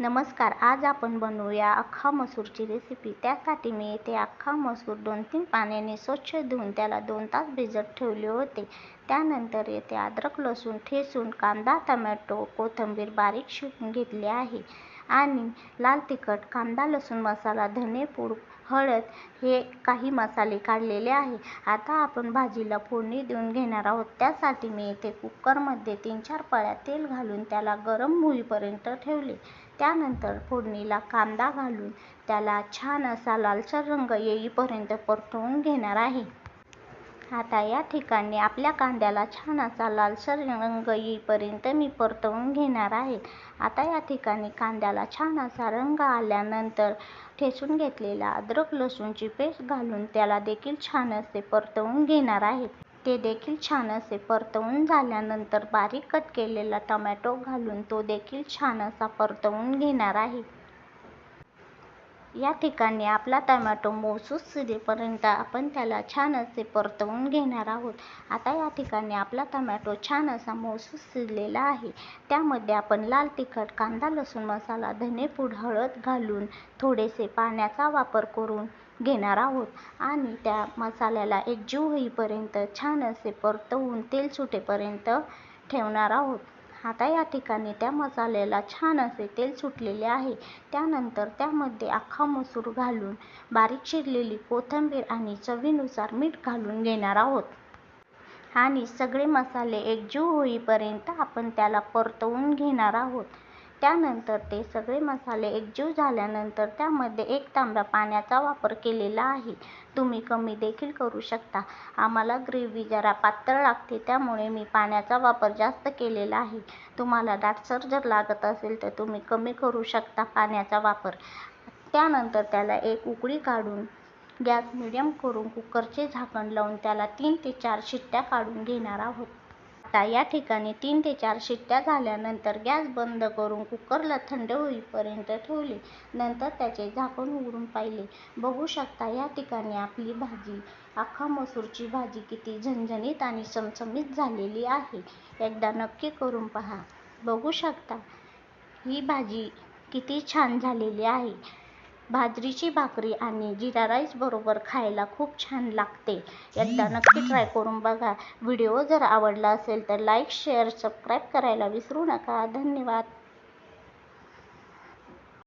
नमस्कार आज आपण बनवूया अख्खा मसूरची रेसिपी त्यासाठी मी येथे अख्खा मसूर दोन तीन पाण्याने स्वच्छ धुवून त्याला दोन तास भिजत ठेवले होते. त्यानंतर येथे अद्रक लसूण ठेसून कांदा टमॅटो कोथिंबीर बारीक शिकून घेतले आहे. आणि लाल तिखट कांदा लसूण मसाला धनेपूड हळद हे काही मसाले काढलेले आहे. आता आपण भाजीला फोडणी देऊन घेणार आहोत. त्यासाठी मी येथे कुकरमध्ये तीन चार पळ्या तेल घालून त्याला गरम होईपर्यंत ठेवले. त्यानंतर फोडणीला कांदा घालून त्याला छान असा लालसर रंग येईपर्यंत परतवून घेणार आहे. आता या ठिकाणी आपल्या कांद्याला छान असा लालसर रंग येईपर्यंत मी परतवून घेणार आहे. आता या ठिकाणी कांद्याला छान असा रंग आल्यानंतर ठेचून घेतलेला अद्रक लसूणची पेस्ट घालून त्याला देखील छान असे परतवून घेणार आहे. ते देखील छान असे परतवून झाल्यानंतर बारीक कट केलेला टमॅटो घालून तो देखील छान असा परतवून घेणार आहे. या ठिकाणी आपला टमॅटो मऊसूत शिजेपर्यंत आपण त्याला छान असे परतवून घेणार आहोत. आता या ठिकाणी आपला टमॅटो छान असा मऊसूत शिजलेला आहे. त्यामध्ये आपण लाल तिखट कांदा लसूण मसाला धनेपूड हळद घालून थोडेसे पाण्याचा वापर करून घेणार आहोत. आणि त्या मसाल्याला एकजीव होईपर्यंत छान असे परतवून तेल सुटेपर्यंत ठेवणार आहोत. आता या ठिकाणी त्या मसाल्याला छान असे तेल सुटलेले आहे. त्यानंतर त्यामध्ये अख्खा मसूर घालून बारीक चिरलेली कोथिंबीर आणि चवीनुसार मीठ घालून घेणार आहोत. आणि सगळे मसाले एकजीव होईपर्यंत आपण त्याला परतवून घेणार आहोत. त्यानंतर ते सगळे मसाले एकजीव झाल्यानंतर त्यामध्ये एक तांब्या पाण्याचा वापर केलेला आहे. तुम्ही कमी देखील करू शकता. आम्हाला ग्रेव्ही जरा पातळ लागते त्यामुळे मी पाण्याचा वापर जास्त केलेला आहे. तुम्हाला दाटसर जर लागत असेल तर तुम्ही कमी करू शकता पाण्याचा वापर. त्यानंतर त्याला एक उकळी काढून गॅस मिडियम करून कुकरचे झाकण लावून त्याला तीन ते चार शिट्ट्या काढून घेणार आहोत. आता या ठिकाणी तीन ते चार शिट्ट्या झाल्यानंतर गॅस बंद करून कुकरला थंड होईपर्यंत ठेवले. नंतर त्याचे झाकण उघडून पाहिले. बघू शकता या ठिकाणी आपली भाजी. अख्खा मसूरची भाजी किती झणझणीत आणि चमचमीत झालेली आहे. एकदा नक्की करून पहा. बघू शकता. ही भाजी किती छान झालेली आहे. बाजरीची भाकरी आणि जिरा राईस बरोबर खायला खूप छान लागते. एकदा नक्की ट्राय करून बघा. व्हिडिओ जर आवडला असेल तर लाईक शेअर सबस्क्राईब करायला विसरू नका. धन्यवाद.